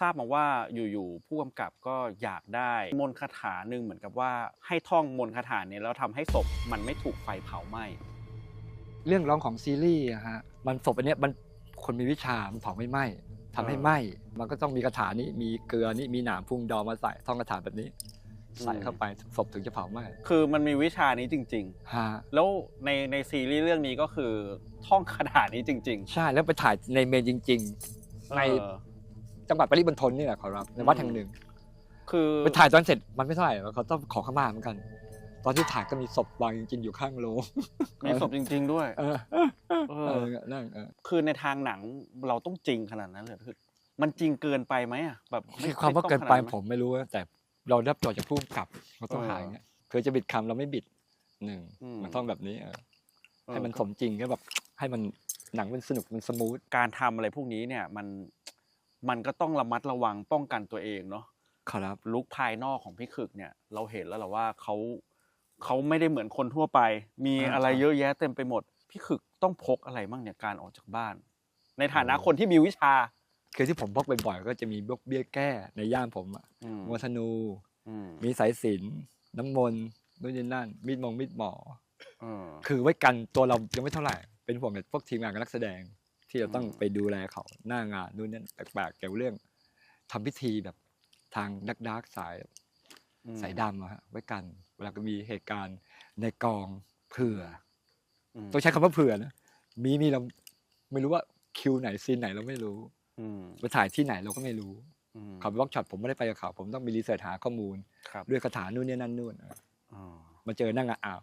ทราบมาว่าอยู่ๆผู้กำกับก็อยากได้มนต์คาถาหนึ่งเหมือนกับว่าให้ท่องมนต์คาถาเนี่ยแล้วทำให้ศพมันไม่ถูกไฟเผาไหม้เรื่องร้องของซีรีส์อะฮะมันศพอันเนี้ยมันคนมีวิชามันเผาไม่ไหม้ทำให้เออไหม้มันก็ต้องมีคาถานี้มีเกลือนี่มีหนามพุงดองมาใส่ท่องคาถาแบบนี้ ใส่เข้าไปศพถึงจะเผาไหม้คือมันมีวิชานี้จริง ฮะๆ แล้วในในซีรีส์เรื่องนี้ก็คือท่องคาถานี้จริง ใช่แล้วไปถ่ายในเมนจริง ๆ ๆ ใน เออ จังหวัดปริมณฑลนี่แหละขอรับในวัดแห่งหนึ่ง คือไปถ่ายตอนเสร็จมันไม่เท่าไหร่เขาต้องขอขมาเหมือนกัน ตอนที่ถ่ายก็มีศพวางจริงๆอยู่ข้างโรงมีศพจริง ๆ ด้วยเออเอเอออนั่งเออคือในทางหนังเราต้องจริงขนาดนั้นเลยคือมันจริงเกินไปไหมอะแบบไคือความว่าต้องเกินไปขดผมไม่รู้นะแต่เรารับโจทย์จากผู้กำกับเขาต้องเออหาอย่างเงี้ยคือจะบิดคำเราไม่บิดหนึ่งอืมมันต้องแบบนี้เออเออให้มันสมจริงก็แบบให้มันหนังมันสนุกมันสมูทการทำอะไรพวกนี้เนี่ยมัน มันก็ต้องระมัดระวังป้องกันตัวเองเนาะขอรับลุคภายนอกของพี่ขึกเนี่ย เราเห็นแล้วแหละว่าเขาเขาไม่ได้เหมือนคนทั่วไป มีอะไรเยอะแยะเต็มไปหมด พี่ขึกต้องพกอะไรบ้างเนี่ยการออกจากบ้าน ในฐานะคนที่มีวิชา คือที่ผมพกบ่อยๆก็จะมีพวกเบี้ยแก้ในย่ามผมอะอืมมัวธนูอืมมีสายสิญจนน้ำมนต์นู่นนี่นั่น มีดมงมีดหมอเออคือไว้กันตัวเรายังไม่เท่าไหร่ เป็นห่วงกับพวกทีมงานกับนักแสดง ที่เราต้องอืมไปดูแลเขาหน้างานนู่นนั่นแปลกๆเกี่ยวเรื่องทำพิธีแบบทางดักดักสายอืมสายดำอะฮะไว้กันเวลาก็มีเหตุการณ์ในกองเผื่อมต้องใช้คำว่าเผื่อนะมีมีเราไม่รู้ว่าคิวไหนซีนไหนเราไม่รู้อืมไปถ่ายที่ไหนเราก็ไม่รู้อืมเขาไปบล็อกช็อตผมไม่ได้ไปกับเขาผมต้องมีรีเสิร์ชหาข้อมูลครับด้วยคาถานู่นนี่นั่นนู่นอ๋อมาเจอนั่งอะอ้าว